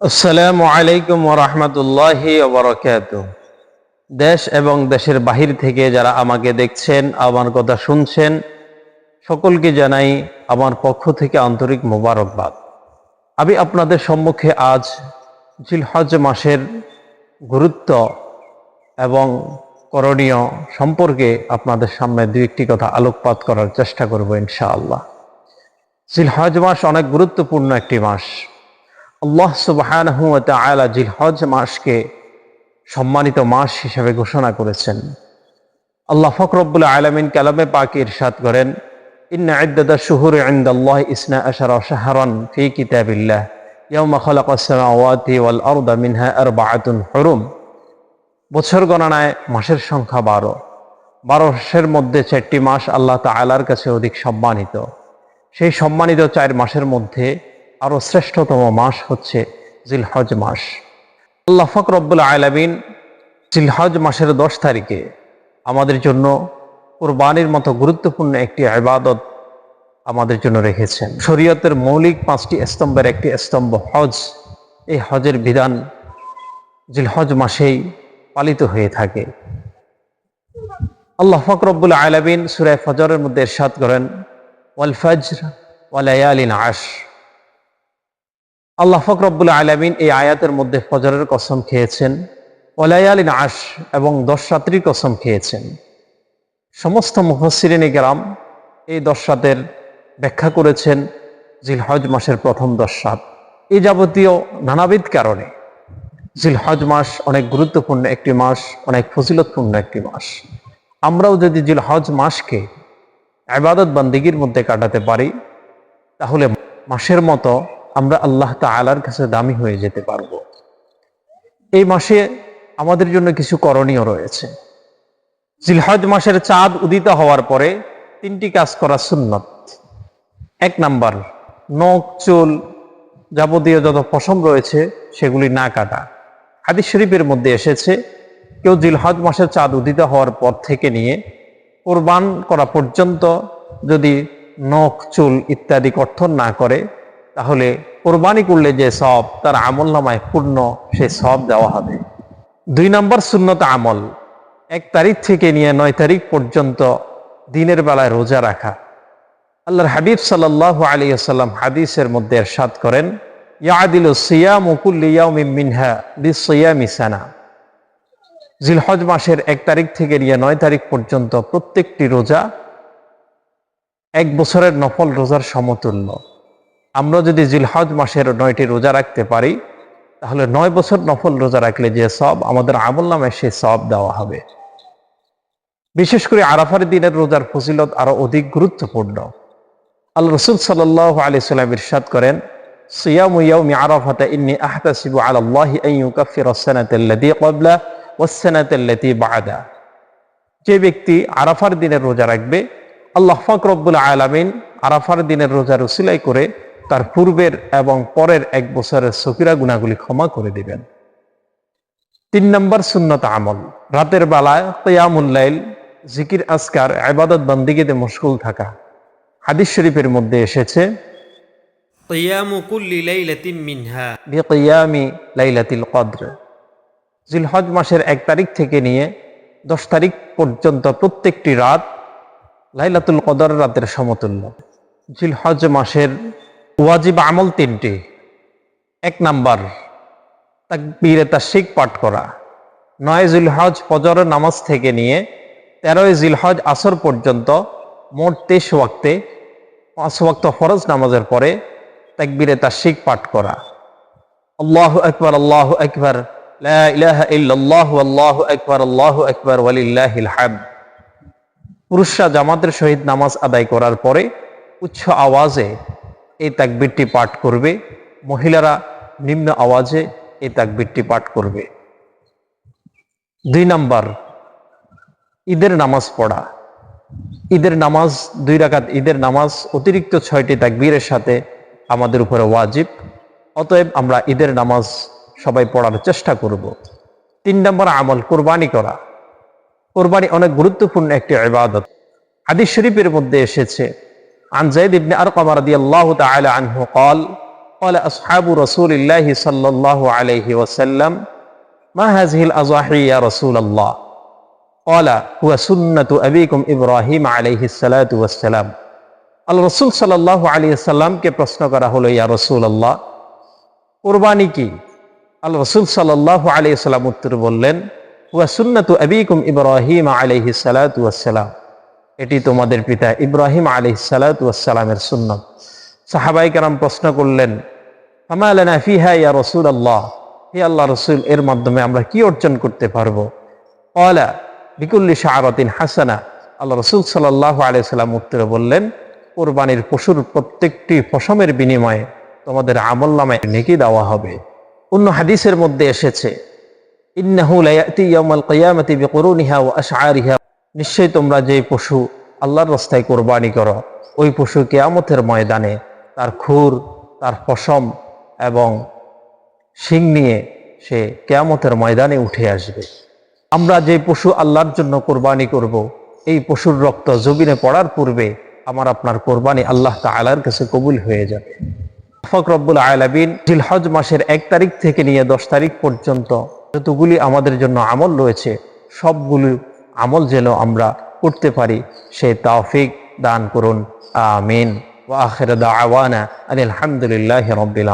আসসালামু আলাইকুম রহমতুল্লাহি ওবরাকাত দেশ এবং দেশের বাহির থেকে যারা আমাকে দেখছেন, আমার কথা শুনছেন, সকলকে জানাই আমার পক্ষ থেকে আন্তরিক মোবারকবাদ। আমি আপনাদের সম্মুখে আজ জিলহজ মাসের গুরুত্ব এবং করণীয় সম্পর্কে আপনাদের সামনে দুই একটি কথা আলোকপাত করার চেষ্টা করব ইনশাআল্লাহ। জিলহজ মাস অনেক গুরুত্বপূর্ণ একটি মাস। আল্লাহ সুবহানাহু ওয়া তাআলা জিলহজ মাসকে সম্মানিত মাস হিসেবে ঘোষণা করেছেন। আল্লাহ ফকরবুল আলমিন কালামে পাক ইরশাদ করেন ইসনা ওয়াল মিনহা বছর গণনায় মাসের সংখ্যা বারো। বারো মাসের মধ্যে চারটি মাস আল্লাহ তাআলার কাছে অধিক সম্মানিত। সেই সম্মানিত চার মাসের মধ্যে আরও শ্রেষ্ঠতম মাস হচ্ছে জিলহজ মাস। আল্লাহ ফকরবুল আলমিন জিলহজ মাসের দশ তারিখে আমাদের জন্য কোরবানির মতো গুরুত্বপূর্ণ একটি আবাদত আমাদের জন্য রেখেছেন। শরীয়তের মৌলিক পাঁচটি স্তম্ভের একটি স্তম্ভ হজ। এই হজের বিধান জিলহজ মাসেই পালিত হয়ে থাকে। আল্লাহ ফকরবুল আলমিন সুরায় ফজরের মধ্যে এরশাদ করেন, ওয়াল ফজর ওয়ালায়ালিন আশ আল্লাহ ফকরবুল আলমিন এই আয়াতের মধ্যে ফজরের কসম খেয়েছেন ওলায়ালিন আশ এবং দশ রাত্রির কসম খেয়েছেন। সমস্ত মুফসিরিনী গ্রাম এই দশ রাতের ব্যাখ্যা করেছেন জিলহজ মাসের প্রথম দশ রাত। এই যাবতীয় নানাবিধ কারণে জিলহজ মাস অনেক গুরুত্বপূর্ণ একটি মাস, অনেক ফজিলতপূর্ণ একটি মাস। আমরাও যদি জিলহজ মাসকে আবাদত বান্দিগির মধ্যে কাটাতে পারি, তাহলে মাসের মতো আমরা আল্লাহ তালার কাছে দামি হয়ে যেতে পারব। এই মাসে আমাদের জন্য কিছু করণীয় রয়েছে। জিলহজ মাসের চাঁদ উদিত হওয়ার পরে তিনটি কাজ করা সুন্নত। এক নাম্বার, নখ, চুল যাবতীয় যত পশম রয়েছে সেগুলি না কাটা। হাদিস শরীফের মধ্যে এসেছে, কেউ জিলহজ মাসের চাঁদ উদিত হওয়ার পর থেকে নিয়ে কোরবান করা পর্যন্ত যদি নখ, চুল ইত্যাদি কর্তন না করে তাহলে কোরবানি করলে যে সব, তার আমল নামায় পূর্ণ, সে সব দেওয়া হবে। দুই নম্বর শূন্যত আমল, এক তারিখ থেকে নিয়ে নয় তারিখ পর্যন্ত দিনের বেলায় রোজা রাখা। আল্লাহর হাবিব সাল্লাহ আলী আসাল্লাম হাদিসের মধ্যে এরশাদ করেন, ইয়াদিল সিয়াম মিনহা বি সিয়ামিসানা জিলহজ মাসের এক তারিখ থেকে নিয়ে নয় তারিখ পর্যন্ত প্রত্যেকটি রোজা এক বছরের নফল রোজার সমতুল্য। আমরা যদি জিলহজ মাসের নয়টি রোজা রাখতে পারি, তাহলে নয় বছর নফল রোজা রাখলে যে সব, আমাদের আমল নামে সে সব দেওয়া হবে। বিশেষ করে আরাফার দিনের রোজার ফজিলত আরও অধিক গুরুত্বপূর্ণ। আল্লাহ রসুল সাল্লাহ আলি সাল্লাম ইরশাদ করেন, সিয়াম ইয়াউমি আরাফাতা ইন্নি আহতাসিবু আলাল্লাহি আন ইউকাফিরা আস-সানাতাল্লাতী ক্বাবলা ওয়াস-সানাতাল্লাতী বা'দা। যে ব্যক্তি আরাফার দিনের রোজা রাখবে, আল্লাহ পাক রব্বুল আলামিন আরাফার দিনের রোজার উসিলাই করে তার পূর্বের এবং পরের এক বছরের সকিরা গুণাগুলি ক্ষমা করে দিবেন। তিন নম্বর সুন্নত আমল রাতের বেলায় তয়ামুল্লাইল জিকির আসকার আবাদত বন্দিগিতে মশগুল থাকা। হাদিস শরীফের মধ্যে এসেছে জিলহজ মাসের এক তারিখ থেকে নিয়ে দশ তারিখ পর্যন্ত প্রত্যেকটি রাত লাইলাতুল কদর রাতের সমতুল্য। জিলহজ মাসের ওয়াজিব আমল তিনটি। এক নাম্বার, তাকবীরে তাশিক পাঠ করা। নয় জিলহজ ফজর নামাজ থেকে নিয়ে তেরোই জিলহজ আসর পর্যন্ত মোট তেইশ ওয়াক্তে, পাঁচ ওয়াক্ত ফরজ নামাজের পরে তাকবীরে তাশিক পাঠ করা। আল্লাহ আকবার আল্লাহ আকবার ইল্লাল্লাহু, আল্লাহু আকবার আল্লাহু আকবার, ওয়ালিল্লাহিল পুরুষরা জামাতের সহিত নামাজ আদায় করার পরে উচ্চ আওয়াজে এই তাকবীরটি পাঠ করবে। মহিলারা নিম্ন আওয়াজে এই তাকবীরটি পাঠ করবে। দুই নাম্বার, ঈদের নামাজ পড়া। ঈদের নামাজ, দুই রাকাত ঈদের নামাজ, অতিরিক্ত ছয়টি তাকবীরের সাথে আমাদের উপরে ওয়াজিব। অতএব আমরা ঈদের নামাজ সবাই পড়ার চেষ্টা করব। তিন নম্বর, আমল, কোরবানি করা। কোরবানি অনেক গুরুত্বপূর্ণ একটি ইবাদত। হাদিস শরীফের মধ্যে এসেছে عن زيد بن أرقم رضي الله تعالى عنه قال قال أصحاب رسول الله صلى الله عليه وسلم ما هذه الأضاحي يا رسول الله قال هو سنة أبيكم إبراهيم عليه الصلاة والسلام আল্লাহ রসুল সাল্লাহ আলী সাল্লামকে প্রশ্ন করা হলো ইয়া রসুল আল্লাহ কোরবানি কি আল্লাহ রসুল সাল্লাহ আলী সাল্লাম উত্তর বললেন হুয়া সুন্নাতু আবিকুম ইব্রাহিম আলহি সালাতাম এটি তোমাদের পিতা ইব্রাহিম আলহি সালাতামের সুন্নত। সাহাবাই কারাম প্রশ্ন করলেন ফিহা ইয়া রসুল আল্লাহ আল্লাহ রসুল, এর মাধ্যমে আমরা কি অর্জন করতে পারব? অলা বিকুল্লি হাসানা। আল্লাহ রসুল সাল্লাহ আলিয়াল্লাম উত্তরে বললেন, কোরবানির পশুর প্রত্যেকটি ফসমের বিনিময়ে তোমাদের আমল নামায় নেকি দেওয়া হবে। অন্য হাদিসের মধ্যে এসেছে, ইন্নাহু লায়াতি ইয়াউমাল কিয়ামাতি বিকুরুনিহা ওয়া আশআরিহা নিশ্চয়ই তোমরা যে পশু আল্লাহর রাস্তায় কোরবানি করো, ওই পশু কেয়ামতের ময়দানে তার খুর, তার পশম এবং শিং নিয়ে সে কেয়ামতের ময়দানে উঠে আসবে। আমরা যে পশু আল্লাহর জন্য কোরবানি করব, এই পশুর রক্ত জমিনে পড়ার পূর্বে আমার আপনার কোরবানি আল্লাহ তাআলার কাছে কবুল হয়ে যাবে। ফকরব্বুল আলামিন জিলহজ মাসের এক তারিখ থেকে নিয়ে দশ তারিখ পর্যন্ত যতগুলি আমাদের জন্য আমল রয়েছে, সবগুলি আমল যেন আমরা করতে পারি, সে তাওফিক দান করুন। আমিন। ওয়া আখির দাওয়ানা আলহামদুলিল্লাহি রাব্বিল